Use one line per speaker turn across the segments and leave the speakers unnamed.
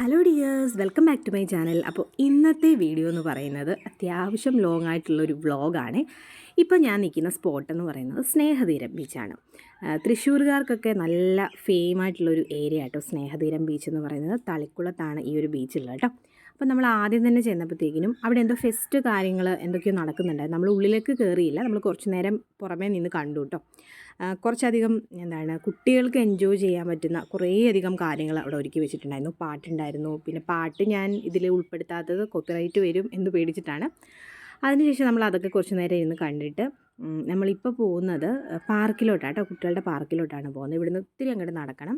Hello dears welcome back to my channel അപ്പോൾ ഇന്നത്തെ video എന്ന് പറയുന്നത് അത്യാവശ്യം ലോങ് ആയിട്ടുള്ളൊരു വ്ളോഗാണ് ഇപ്പോൾ ഞാൻ നിൽക്കുന്ന സ്പോട്ട് എന്ന് പറയുന്നത് സ്നേഹതീരം ബീച്ചാണ് തൃശ്ശൂർകാർക്കൊക്കെ നല്ല ഫേമായിട്ടുള്ളൊരു ഏരിയ കേട്ടോ സ്നേഹതീരം ബീച്ച് എന്ന് പറയുന്നത്. തളിക്കുളത്താണ് ഈ ഒരു ബീച്ചുള്ളത് കേട്ടോ. അപ്പോൾ നമ്മൾ ആദ്യം തന്നെ ചെന്നപ്പോഴത്തേക്കിനും അവിടെ എന്തോ ഫെസ്റ്റ് കാര്യങ്ങൾ എന്തൊക്കെയോ നടക്കുന്നുണ്ടായിരുന്നു. നമ്മൾ ഉള്ളിലേക്ക് കയറിയില്ല നമ്മൾ കുറച്ച് നേരം പുറമേ നിന്ന് കണ്ടു കേട്ടോ കുറച്ചധികം എന്താണ് കുട്ടികൾക്ക് എൻജോയ് ചെയ്യാൻ പറ്റുന്ന കുറേയധികം കാര്യങ്ങൾ അവിടെ ഒരുക്കി വെച്ചിട്ടുണ്ടായിരുന്നു. പാട്ടുണ്ടായിരുന്നു. പിന്നെ പാട്ട് ഞാൻ ഇതിൽ ഉൾപ്പെടുത്താത്തത് കോപ്പിറൈറ്റ് വരും എന്ന് പേടിച്ചിട്ടാണ്. അതിനുശേഷം നമ്മൾ അതൊക്കെ കുറച്ച് നേരം ഇരുന്ന് കണ്ടിട്ട് നമ്മളിപ്പോൾ പോകുന്നത് പാർക്കിലോട്ടാണ് കേട്ടോ കുട്ടികളുടെ പാർക്കിലോട്ടാണ് പോകുന്നത്. ഇവിടുന്ന് ഒത്തിരി അങ്ങോട്ട് നടക്കണം.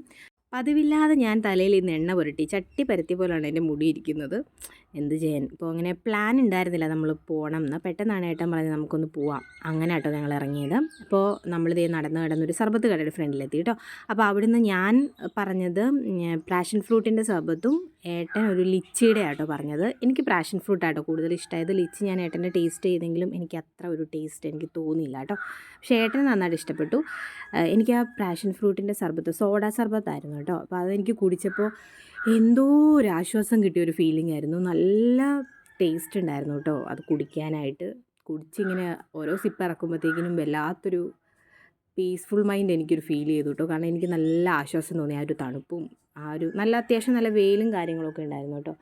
പതിവില്ലാതെ ഞാൻ തലയിൽ ഇന്ന് എണ്ണ പുരട്ടി ചട്ടി പരത്തി പോലെയാണ് എന്റെ മുടി ഇരിക്കുന്നത്. എന്ത് ചെയ്യാൻ? ഇപ്പോൾ അങ്ങനെ പ്ലാൻ ഉണ്ടായിരുന്നില്ല. നമ്മൾ പോകണം എന്ന് പെട്ടെന്നാണ് ഏട്ടൻ പറഞ്ഞത് നമുക്കൊന്ന് പോവാം. അങ്ങനെ കേട്ടോ ഞങ്ങൾ ഇറങ്ങിയത്. അപ്പോൾ നമ്മളിതേ നടന്ന് കിടന്നൊരു സർബത്ത് കടയുടെ ഫ്രണ്ടിലെത്തി കേട്ടോ. അപ്പോൾ അവിടുന്ന് ഞാൻ പറഞ്ഞത് പ്രാഷൻ ഫ്രൂട്ടിന്റെ സർബത്തും ഏട്ടൻ ഒരു ലിച്ചിയുടെ ആട്ടോ പറഞ്ഞത്. എനിക്ക് പ്രാഷൻ ഫ്രൂട്ട് ആട്ടോ കൂടുതൽ ഇഷ്ടമായത് ലിച്ചി ഞാൻ ഏട്ടന്റെ ടേസ്റ്റ് ചെയ്തെങ്കിലും എനിക്ക് അത്ര ഒരു ടേസ്റ്റ് എനിക്ക് തോന്നിയില്ല കേട്ടോ. പക്ഷേ ഏട്ടന് നന്നായിട്ട് ഇഷ്ടപ്പെട്ടു. എനിക്ക് ആ പ്രാഷൻ ഫ്രൂട്ടിന്റെ സർബത്ത് സോഡ സർബത്തായിരുന്നു കേട്ടോ. അപ്പോൾ അതെനിക്ക് കുടിച്ചപ്പോൾ എന്തോ ഒരു ആശ്വാസം കിട്ടിയ ഒരു ഫീലിംഗ് ആയിരുന്നു. നല്ല ടേസ്റ്റ് ഉണ്ടായിരുന്നു കേട്ടോ അത് കുടിക്കാനായിട്ട്. കുടിച്ചിങ്ങനെ ഓരോ സിപ്പ് ഇറക്കുമ്പോഴത്തേക്കിനും വല്ലാത്തൊരു പീസ്ഫുൾ മൈൻഡ് എനിക്കൊരു ഫീൽ ചെയ്തു കേട്ടോ. കാരണം എനിക്ക് നല്ല ആശ്വാസം തോന്നി ആ ഒരു തണുപ്പും ആ ഒരു നല്ല അത്യാവശ്യം നല്ല വെയിലും കാര്യങ്ങളൊക്കെ ഉണ്ടായിരുന്നു കേട്ടോ.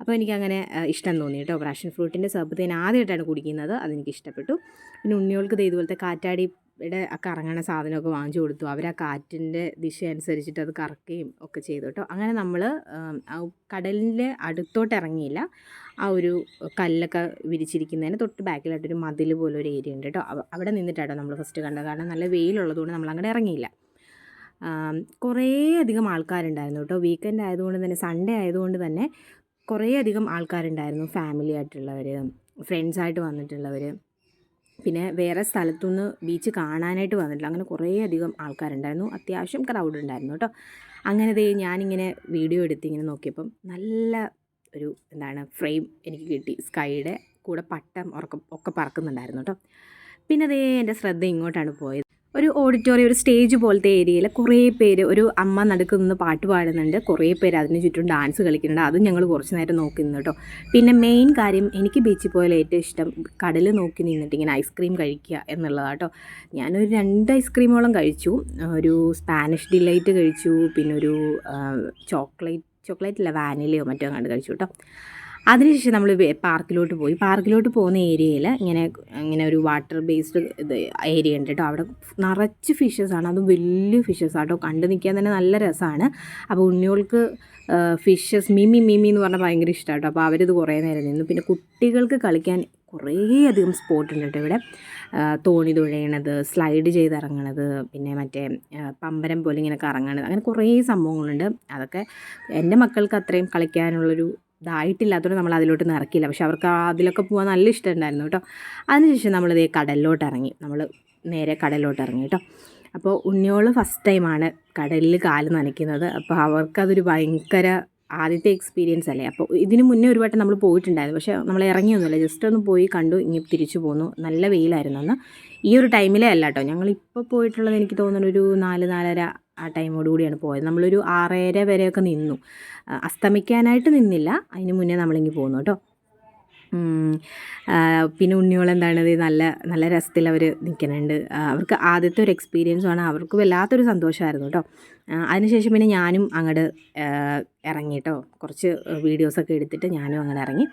അപ്പോൾ എനിക്കങ്ങനെ ഇഷ്ടം തോന്നി കേട്ടോ. പാഷൻ ഫ്രൂട്ടിന്റെ സർബത്ത് ഞാൻ ആദ്യമായിട്ടാണ് കുടിക്കുന്നത്. അതെനിക്ക് ഇഷ്ടപ്പെട്ടു. പിന്നെ ഉണ്ണികൾക്ക് ദേ ഇതുപോലത്തെ കാറ്റാടിയുടെ ആ കറങ്ങണ സാധനമൊക്കെ വാങ്ങിച്ചു കൊടുത്തു. അവർ ആ കാറ്റിന്റെ ദിശ അനുസരിച്ചിട്ട് അത് കറക്കുകയും ഒക്കെ ചെയ്തു കേട്ടോ അങ്ങനെ നമ്മൾ കടലിന്റെ അടുത്തോട്ട് ഇറങ്ങിയില്ല. ആ ഒരു കല്ലൊക്കെ വിരിച്ചിരിക്കുന്നതിന് തൊട്ട് ബാക്കിലായിട്ടൊരു മതിൽ പോലെ ഒരു ഏരിയ ഉണ്ട് കേട്ടോ അവിടെ നിന്നിട്ടാട്ടോ നമ്മൾ ഫസ്റ്റ് കണ്ടത്. കാരണം നല്ല വെയിലുള്ളതുകൊണ്ട് നമ്മൾ അങ്ങോട്ട് ഇറങ്ങിയില്ല. കുറേ അധികം ആൾക്കാരുണ്ടായിരുന്നു കേട്ടോ വീക്കെൻഡ് ആയതുകൊണ്ട് തന്നെ സൺഡേ ആയതുകൊണ്ട് തന്നെ കുറേ അധികം ആൾക്കാരുണ്ടായിരുന്നു. ഫാമിലി ആയിട്ടുള്ളവർ ഫ്രണ്ട്സായിട്ട് വന്നിട്ടുള്ളവർ പിന്നെ വേറെ സ്ഥലത്തുനിന്ന് ബീച്ച് കാണാനായിട്ട് വന്നിട്ടില്ല. അങ്ങനെ കുറേ അധികം ആൾക്കാരുണ്ടായിരുന്നു. അത്യാവശ്യം ക്രൗഡ് ഉണ്ടായിരുന്നു കേട്ടോ. അങ്ങനെ ദേ ഞാനിങ്ങനെ വീഡിയോ എടുത്ത് ഇങ്ങനെ നോക്കിയപ്പം നല്ല ഒരു എന്താണ് ഫ്രെയിം എനിക്ക് കിട്ടി. സ്കൈയുടെ കൂടെ പട്ടം ഉറക്കം ഒക്കെ പറക്കുന്നുണ്ടായിരുന്നു കേട്ടോ. പിന്നെ ദേ എന്റെ ശ്രദ്ധ ഇങ്ങോട്ടാണ് പോയത്. ഒരു ഓഡിറ്റോറിയം ഒരു സ്റ്റേജ് പോലത്തെ ഏരിയയിൽ കുറേ പേര് ഒരു അമ്മ നടുക്ക് നിന്ന് പാട്ട് പാടുന്നുണ്ട്. കുറേ പേര് അതിന് ചുറ്റും ഡാൻസ് കളിക്കുന്നുണ്ട്. അതും ഞങ്ങൾ കുറച്ച് നേരം നോക്കി നിന്നു കേട്ടോ പിന്നെ മെയിൻ കാര്യം എനിക്ക് ബീച്ചിൽ പോയാൽ ഏറ്റവും ഇഷ്ടം കടൽ നോക്കി നിന്നിട്ട് ഇങ്ങനെ ഐസ്ക്രീം കഴിക്കുക എന്നുള്ളതാണ് കേട്ടോ ഞാനൊരു രണ്ട് ഐസ്ക്രീമോളം കഴിച്ചു. ഒരു സ്പാനിഷ് ഡിലൈറ്റ് കഴിച്ചു. പിന്നെ ഒരു ചോക്ലേറ്റ് ചോക്ലേറ്റ് അല്ല വാനിലയോ മറ്റോ കണ്ട് കഴിച്ചു കേട്ടോ അതിനുശേഷം നമ്മൾ പാർക്കിലോട്ട് പോയി. പാർക്കിലോട്ട് പോകുന്ന ഏരിയയിൽ ഇങ്ങനെ ഇങ്ങനെ ഒരു വാട്ടർ ബേസ്ഡ് ഇത് ഏരിയ ഉണ്ട് കേട്ടോ. അവിടെ നിറച്ച് ഫിഷസ് ആണ്. അതും വലിയ ഫിഷസ് ആട്ടോ കണ്ടു നിൽക്കാൻ തന്നെ നല്ല രസമാണ്. അപ്പോൾ ഉണ്ണികൾക്ക് ഫിഷസ് മിമി മിമി എന്ന് പറഞ്ഞാൽ ഭയങ്കര ഇഷ്ടമാണ് കേട്ടോ. അപ്പോൾ അവരിത് കുറേ നേരം നിന്നു. പിന്നെ കുട്ടികൾക്ക് കളിക്കാൻ കുറേയധികം സ്പോട്ട് ഉണ്ട് കേട്ടോ ഇവിടെ. തോണി തുഴയണത് സ്ലൈഡ് ചെയ്ത് ഇറങ്ങണത് പിന്നെ മറ്റേ പമ്പരം പോലെ ഇങ്ങനെ കറങ്ങണത് അങ്ങനെ കുറേ സംഭവങ്ങളുണ്ട്. അതൊക്കെ എന്റെ മക്കൾക്ക് അത്രയും കളിക്കാനുള്ളൊരു ഇതായിട്ടില്ലാത്തതുകൊണ്ട് നമ്മൾ അതിലോട്ട് നിറക്കില്ല പക്ഷെ അവർക്ക് അതിലൊക്കെ പോകാൻ നല്ല ഇഷ്ടമുണ്ടായിരുന്നു കേട്ടോ. അതിനുശേഷം നമ്മളിത് കടലിലോട്ട് ഇറങ്ങി നമ്മൾ നേരെ കടലിലോട്ട് ഇറങ്ങി കേട്ടോ. അപ്പോൾ ഉണ്ണിയോൾ ഫസ്റ്റ് ടൈമാണ് കടലിൽ കാൽ നനയ്ക്കുന്നത്. അപ്പോൾ അവർക്കതൊരു ഭയങ്കര ആദ്യത്തെ എക്സ്പീരിയൻസ് അല്ലേ? അപ്പോൾ ഇതിന് മുന്നേ ഒരു വട്ടം നമ്മൾ പോയിട്ടുണ്ടായിരുന്നു. പക്ഷേ നമ്മൾ ഇറങ്ങിയൊന്നുമില്ല. ജസ്റ്റ് ഒന്ന് പോയി കണ്ടു. ഇനി തിരിച്ചു പോന്നു. നല്ല വെയിലായിരുന്നു അന്ന്. ഈ ഒരു ടൈമിലേ അല്ല കേട്ടോ. ഞങ്ങളിപ്പോൾ പോയിട്ടുള്ളത് എനിക്ക് തോന്നുന്നു ഒരു നാല് നാലര ആ ടൈമോട് കൂടിയാണ് പോയത്. നമ്മളൊരു ആറര വരെയൊക്കെ നിന്നു. അസ്തമിക്കാനായിട്ട് നിന്നില്ല. അതിന് മുന്നേ നമ്മളിങ്ങി പോന്നു കേട്ടോ. പിന്നെ ഉണ്ണിയോൾ എന്താണ് നല്ല നല്ല രസത്തിൽ അവർ നിൽക്കുന്നുണ്ട്. അവർക്ക് ആദ്യത്തെ ഒരു എക്സ്പീരിയൻസ് ആണ്. അവർക്ക് വല്ലാത്തൊരു സന്തോഷമായിരുന്നു കേട്ടോ. അതിനുശേഷം പിന്നെ ഞാനും അങ്ങോട്ട് ഇറങ്ങി കേട്ടോ. കുറച്ച് വീഡിയോസൊക്കെ എടുത്തിട്ട് ഞാനും അങ്ങനെ ഇറങ്ങി.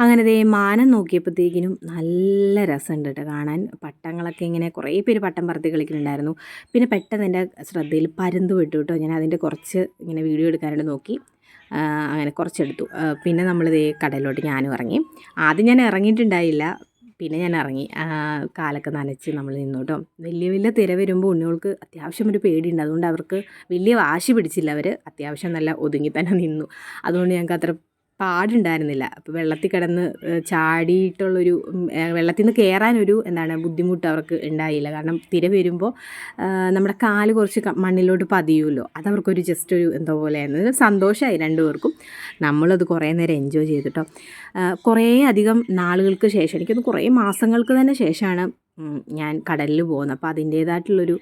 അങ്ങനെ ദേ മാനം നോക്കിയപ്പോഴത്തേക്കിനും നല്ല രസമുണ്ട് കേട്ടോ കാണാൻ. പട്ടങ്ങളൊക്കെ ഇങ്ങനെ കുറേ പേര് പട്ടം പറത്തി കളിക്കുന്നുണ്ടായിരുന്നു. പിന്നെ പെട്ടെന്ന് എന്റെ ശ്രദ്ധയിൽ പരുന്ത് വിട്ടു കേട്ടോ. ഞാൻ അതിന്റെ കുറച്ച് ഇങ്ങനെ വീഡിയോ എടുക്കാനായിട്ട് നോക്കി. അങ്ങനെ കുറച്ചെടുത്തു. പിന്നെ നമ്മളിത് കടലിലോട്ട് ഞാനും ഇറങ്ങി. ആദ്യം ഞാൻ ഇറങ്ങിയിട്ടുണ്ടായില്ല. പിന്നെ ഞാൻ ഇറങ്ങി. കാലൊക്കെ നനച്ച് നമ്മൾ നിന്നു കേട്ടോ. വലിയ വലിയ തിര വരുമ്പോൾ ഉണ്ണികൾക്ക് അത്യാവശ്യം ഒരു പേടിയുണ്ട്. അതുകൊണ്ട് അവർക്ക് വലിയ വാശി പിടിച്ചില്ല. അവർ അത്യാവശ്യം നല്ല ഒതുങ്ങി തന്നെ നിന്നു. അതുകൊണ്ട് ഞങ്ങൾക്ക് അത്ര പാടുണ്ടായിരുന്നില്ല. അപ്പോൾ വെള്ളത്തിൽ കിടന്ന് ചാടിയിട്ടുള്ളൊരു വെള്ളത്തിൽ നിന്ന് കയറാനൊരു എന്താണ് ബുദ്ധിമുട്ട് അവർക്ക് ഉണ്ടായില്ല. കാരണം തിര വരുമ്പോൾ നമ്മുടെ കാൽ കുറച്ച് മണ്ണിലോട്ട് പതിയുമല്ലോ. അതവർക്കൊരു ജസ്റ്റ് ഒരു എന്തോ പോലെയായിരുന്നു. സന്തോഷമായി രണ്ടുപേർക്കും. നമ്മളത് കുറേ നേരം എൻജോയ് ചെയ്തിട്ടോ കുറേ അധികം നാളുകൾക്ക് ശേഷം എനിക്കൊന്ന് കുറേ മാസങ്ങൾക്ക് തന്നെ ശേഷമാണ് ഞാൻ കടലിൽ പോകുന്നത് അപ്പോൾ അതിന്റേതായിട്ടുള്ളൊരു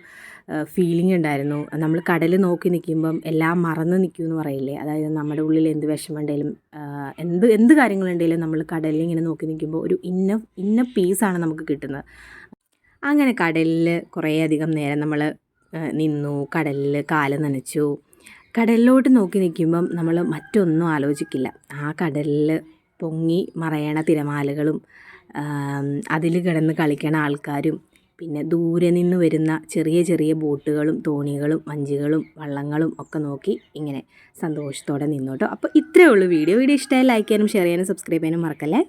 ഫീലിംഗ് ഉണ്ടായിരുന്നു. നമ്മൾ കടൽ നോക്കി നിൽക്കുമ്പം എല്ലാം മറന്ന് നിൽക്കും എന്ന് പറയില്ലേ? അതായത് നമ്മുടെ ഉള്ളിൽ എന്ത് വിഷമമുണ്ടെങ്കിലും എന്ത് എന്ത് കാര്യങ്ങളുണ്ടെങ്കിലും നമ്മൾ കടലിൽ ഇങ്ങനെ നോക്കി നിൽക്കുമ്പോൾ ഒരു ഇന്ന ഇന്ന പീസാണ് നമുക്ക് കിട്ടുന്നത്. അങ്ങനെ കടലിൽ കുറേയധികം നേരം നമ്മൾ നിന്നു കടലിൽ കാൽ നനച്ചു. കടലിലോട്ട് നോക്കി നിൽക്കുമ്പം നമ്മൾ മറ്റൊന്നും ആലോചിക്കില്ല. ആ കടലിൽ പൊങ്ങി മറയണ തിരമാലകളും അതിൽ കിടന്ന് കളിക്കണ ആൾക്കാരും പിന്നെ ദൂരെ നിന്ന് വരുന്ന ചെറിയ ചെറിയ ബോട്ടുകളും തോണികളും വഞ്ചികളും വള്ളങ്ങളും ഒക്കെ നോക്കി ഇങ്ങനെ സന്തോഷത്തോടെ നിന്നോട്ടോ. അപ്പോൾ ഇത്രയേ ഉള്ളൂ വീഡിയോ. വീഡിയോ ഇഷ്ടമായി ലൈക്ക് ചെയ്യാനും ഷെയർ ചെയ്യാനും സബ്സ്ക്രൈബ് ചെയ്യാനും മറക്കല്ലേ?